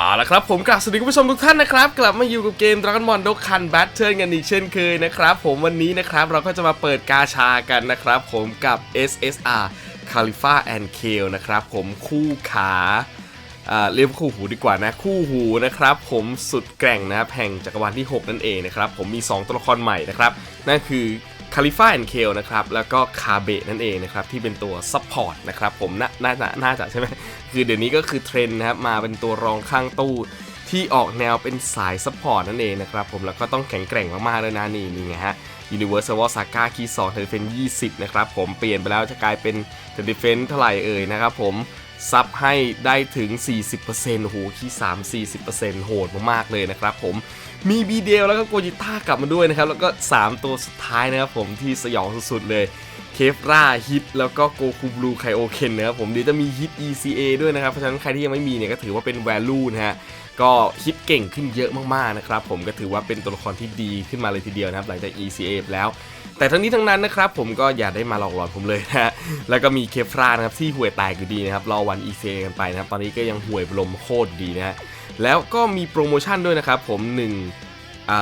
เอาละครับผมกลับสวัสดีคุณผู้ชมทุกท่านนะครับ กลับมาอยู่กับเกม Dragon Ball Dokkan Battle กันอีกเช่นเคยนะครับ ผมวันนี้นะครับเราก็จะมาเปิดกาชากันนะครับ ผมกับ SSR Khalifa and Kale นะครับผมคู่ขาอ่าเรียกว่าคู่หูดีกว่านะ คู่หูนะครับ ผมสุดแกร่งนะครับแห่งจักรวาลที่ 6 นั่นเองนะครับ ผมมี 2 ตัวละครใหม่นะครับ นั่นคือ คาลิฟ่าแอนเคลนะครับ แล้วก็คาเบะนั่นเองนะครับ ที่เป็นตัวซัพพอร์ตนะครับผมน่าน่าจะน่าจะใช่ไหมคือเดี๋ยวนี้ก็คือเทรนด์นะครับ มาเป็นตัวรองข้างตู้ที่ออกแนวเป็นสายซัพพอร์ตนั่นเองนะครับผมแล้วก็ต้องแข็งแกร่งมากๆเลยนะนี่นี่ไงฮะ Universal w a r Saga คีย์2 t e r d e f e n 20 นะครับผมเปลี่ยนไปแล้วจะกลายเป็น t e r d e f e n เท่าไหร่เอ่ยนะครับผม ซับให้ได้ถึง 40%โอ้โหที่ 3 40%โหดมากๆเลยนะครับผมมีบีเดลแล้วก็โกจิต้ากลับมาด้วยนะครับ แล้วก็ 3 ตัวสุดท้ายนะครับผมที่สยองสุดๆเลย เคฟราฮิตแล้วก็โกคูบลูไคโอเคนนะครับผมเดี๋ยวจะมีฮิต ECA ด้วยนะครับ เพราะฉะนั้นใครที่ยังไม่มีเนี่ยก็ถือว่าเป็น value นะฮะก็ฮิตเก่งขึ้นเยอะมากๆนะครับผมก็ถือว่าเป็นตัวละครที่ดีขึ้นมาเลยทีเดียวนะครับหลังจาก ECA แล้ว แต่ทั้งนี้ทั้งนั้นนะครับผมก็อย่าได้มาหลอกหลอนผมเลยนะฮะแล้วก็มีเคฟรานะครับที่ห่วยแตกอยู่ดีนะครับรอวัน ECA กันไปนะครับตอนนี้ก็ยังห่วยลมโคตรดีนะฮะแล้วก็มีโปรโมชั่นด้วยนะครับผม1อ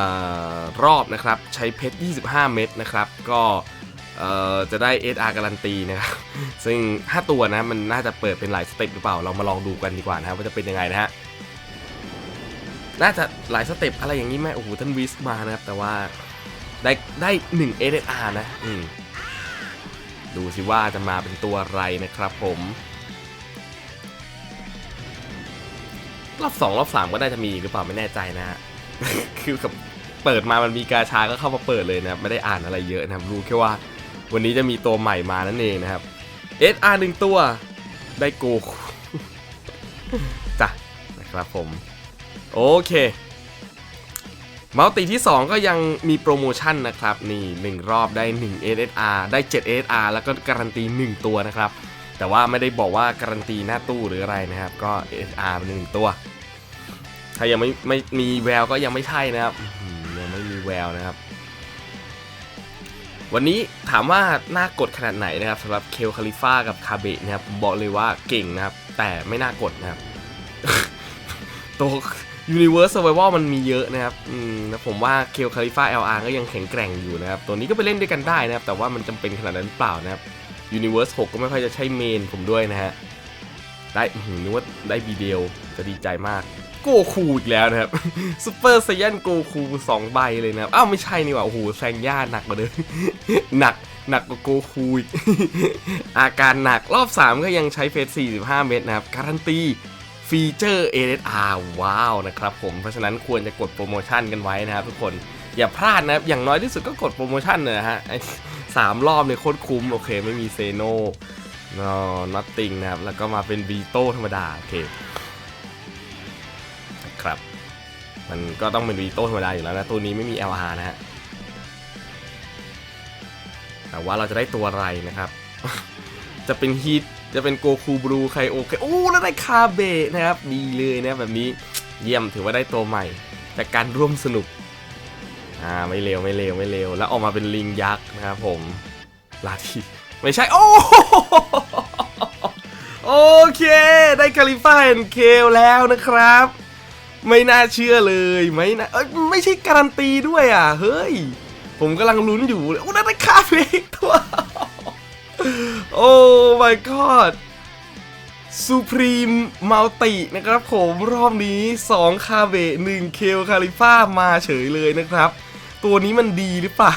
ารอบนะครับใช้เพชร 25 เม็ดนะครับก็ จะได้ SR การันตีนะครับ ซึ่ง 5 ตัวนะมันน่าจะเปิดเป็นหลายสเต็ปหรือเปล่า เรามาลองดูกันดีกว่านะครับว่าจะเป็นยังไงนะฮะ น่าจะหลายสเต็ปอะไรอย่างนี้ไหมโอ้โหท่านวิสมานะครับ แต่ว่าได้ได้1 SR นะ อืมดูสิว่าจะมาเป็นตัวอะไรนะครับผม รอบ 2 รอบ 3 ก็ได้จะมีหรือเปล่าไม่แน่ใจนะฮะ คือกับเปิดมามันมีกาชาก็เข้ามาเปิดเลยนะครับไม่ได้อ่านอะไรเยอะนะครับรู้แค่ว่า วันนี้จะมีตัวใหม่มานั่นเองนะครับ SR หนึ่งตัวได้โกคูจ้ะนะครับผม โอเคมัลติที่ 2 ก็ยังมีโปรโมชั่นนะครับ นี่ 1 รอบได้ 1 SSR ได้ 7 SSR แล้วก็การันตี 1 ตัวนะครับ แต่ว่าไม่ได้บอกว่าการันตีหน้าตู้หรืออะไรนะครับ ก็ SR เป็นหนึ่งตัว ถ้ายังไม่ไม่มีแววก็ยังไม่ใช่นะครับยังไม่มีแววนะครับ วันนี้ถามว่าน่ากดขนาดไหนนะครับสำหรับเคลคาลิฟ่ากับคาเบะนะครับผมบอกเลยว่าเก่งนะครับ แต่ไม่น่ากดนะครับตัว Universe Survival มันมีเยอะนะครับอืมผมว่าเคลคาลิฟ่าเอลอาร์ก็ยังแข็งแกร่งอยู่นะครับ ตัวนี้ก็ไปเล่นด้วยกันได้นะครับ แต่ว่ามันจำเป็นขนาดนั้นเปล่านะครับยูนิเวอร์ส6ก็ไม่ค่อยจะใช่เมนผมด้วยนะฮะ ได้หนึกว่าได้บีเดลจะดีใจมาก โกคูอีกแล้วนะครับซูเปอร์ไซยันโกคูสองใบเลยนะครับอ้าวไม่ใช่นี่หว่าโอ้โหแซงย่าหนักกว่าเดิมหนักหนักกว่าโกคูอีกอาการหนักรอบ 3 ก็ยังใช้เฟส45 เมตรนะครับ การันตีฟีเจอร์ ASR ว้าวนะครับผม เพราะฉะนั้นควรจะกดโปรโมชั่นกันไว้นะครับทุกคนอย่าพลาดนะครับ อย่างน้อยที่สุดก็กดโปรโมชั่นนะฮะสามรอบเนี่ยโคตรคุ้ม โอเค ไม่มีเซโน no nothing นะครับ แล้วก็มาเป็นวีโต้ธรรมดา โอเคครับ มันก็ต้องเป็นวีโต้ธรรมดาอยู่แล้วนะ ตัวนี้ไม่มี LR นะฮะ แต่ว่าเราจะได้ตัวอะไรนะครับ จะเป็นฮีทจะเป็นโกคูบลูไคโอเคโอ้แล้วได้คาเบะนะครับ ดีเลยนะแบบนี้เยี่ยมถือว่าได้ตัวใหม่ จากการร่วมสนุกอ่าไม่เลวไม่เลวไม่เลวแล้วออกมาเป็นลิงยักษ์นะครับผมลาทีไม่ใช่ โอ้ ได้คาลิฟ่าแอนเคลแล้วนะครับ ไม่น่าเชื่อเลยไม่น่าเอ้ยไม่ใช่การันตีด้วยอะ เฮ้ย ผมกำลังลุ้นอยู่โอ้ได้คาเฟ่ตัว โอ้ my god ซูพรีมมัลตินะครับผมรอบนี้ 2 คาเบะ1เคลคาลิฟ่ามาเฉยเลยนะครับ ตัวนี้มันดีหรือเปล่า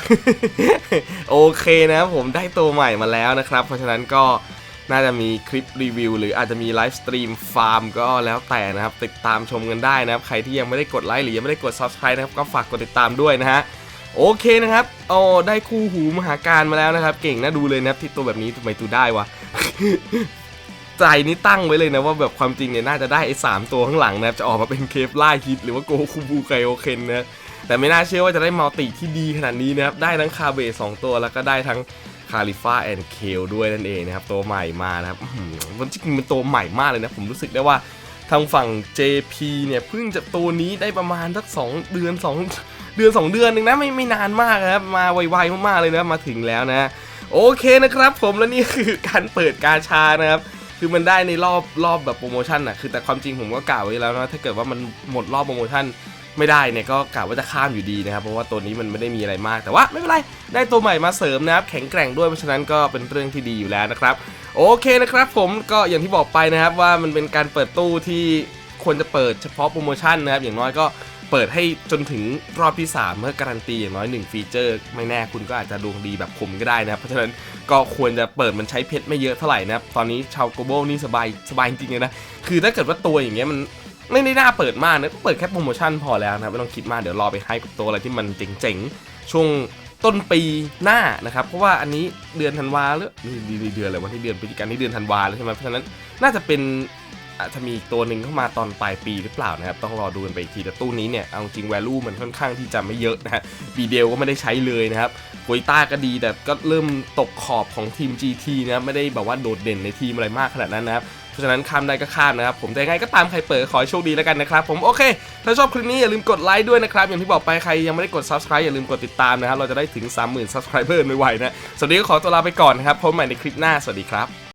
โอเคนะผมได้ตัวใหม่มาแล้วนะครับ เพราะฉะนั้นก็ น่าจะมีคลิปรีวิว หรืออาจจะมีไลฟ์สตรีมฟาร์มก็แล้วแต่นะครับ ติดตามชมกันได้นะครับ ใครที่ยังไม่ได้กดไลค์หรือยังไม่ได้กด Subscribe นะครับ ก็ฝากกดติดตามด้วยนะฮะโอเคนะครับโอ้ได้คู่หูมหาการมาแล้วนะครับ เก่งน่าดูเลยนะครับที่ตัวแบบนี้ทำไมตูได้วะ ใจนี่ตั้งไว้เลยนะว่าแบบความจริงเนี่ยน่าจะได้ไอ้สามตัวข้างหลังนะครับจะออกมาเป็นเคฟล่าฮิตหรือว่าโกคูบูไคโอเคนนะแต่ไม่น่าเชื่อว่าจะได้มัลติที่ดีขนาดนี้นะครับ ได้ทั้งคาเบสสองตัวแล้วก็ได้ทั้ง คาลิฟ่าแอนเคลด้วยนั่นเองนะครับตัวใหม่มานะครับมันจริงเป็นตัวใหม่มากเลยนะผมรู้สึกได้ว่าทางฝั่ง JP เนี่ยเพิ่งจะตัวนี้ได้ประมาณสักสองเดือนสองเดือนสองเดือนหนึ่งนะไม่ไม่นานมากครับ มาไวๆมากๆเลยนะมาถึงแล้วนะ โอเคนะครับผมและนี่คือการเปิดกาชานะครับ คือมันได้ในรอบรอบแบบโปรโมชั่นอะคือแต่ความจริงผมก็กล่าวไว้แล้วนะถ้าเกิดว่ามันหมดรอบโปรโมชั่น ไม่ได้เนี่ยก็กล่าวว่าจะข้ามอยู่ดีนะครับเพราะว่าตัวนี้มันไม่ได้มีอะไรมากแต่ว่าไม่เป็นไรได้ตัวใหม่มาเสริมนะครับแข็งแกร่งด้วยเพราะฉะนั้นก็เป็นเรื่องที่ดีอยู่แล้วนะครับโอเคนะครับผมก็อย่างที่บอกไปนะครับว่ามันเป็นการเปิดตู้ที่ควรจะเปิดเฉพาะโปรโมชั่นนะครับอย่างน้อยก็เปิดให้จนถึงรอบที่ 3เมื่อการันตีอย่างน้อย 1 ฟีเจอร์ ไม่แน่คุณก็อาจจะดวงดีแบบผมก็ได้นะครับ เพราะฉะนั้นก็ควรจะเปิดมันใช้เพชรไม่เยอะเท่าไหร่นะครับ ตอนนี้ชาวโกโบนี่สบายสบายจริงๆเลยนะ คือถ้าเกิดว่าตัวอย่างเงี้ยมัน ไม่ได้น่าเปิดมากนะก็เปิดแค่โปรโมชั่นพอแล้วนะครับไม่ต้องคิดมากเดี๋ยวรอไปให้กับตัวอะไรที่มันเจ๋งๆ ช่วงต้นปีหน้านะครับ เพราะว่าอันนี้เดือนธันวาหรือนี่เดือนอะไรวันที่เดือนพฤศจิกายนนี่เดือนธันวาแล้วใช่ไหมเพราะฉะนั้นน่าจะเป็นอาจจะมีอีกตัวหนึ่งเข้ามาตอนปลายปีหรือเปล่านะครับ ต้องรอดูกันไปอีกทีแต่ตู้นี้เนี่ยเอาจริง value มันค่อนข้างที่จะไม่เยอะนะฮะบีเดลก็ไม่ได้ใช้เลยนะครับโกยต้าก็ดีแต่ก็เริ่มตกขอบของทีม GT นะไม่ได้แบบว่าโดดเด่นในทีมอะไรมากขนาดนั้นนะครับ เพราะฉะนั้นข้ามได้ก็ข้ามนะครับผมแต่ยังไงก็ตามใครเปิดขอให้โชคดีแล้วกันนะครับผมโอเค ถ้าชอบคลิปนี้อย่าลืมกดไลค์ด้วยนะครับอย่างที่บอกไปใครยังไม่ได้กด subscribe อย่าลืมกดติดตามนะครับเราจะได้ถึง 30,000 subscriber ไวๆนะสวัสดีก็ขอตัวลาไปก่อนนะครับพบใหม่ในคลิปหน้าสวัสดีครับ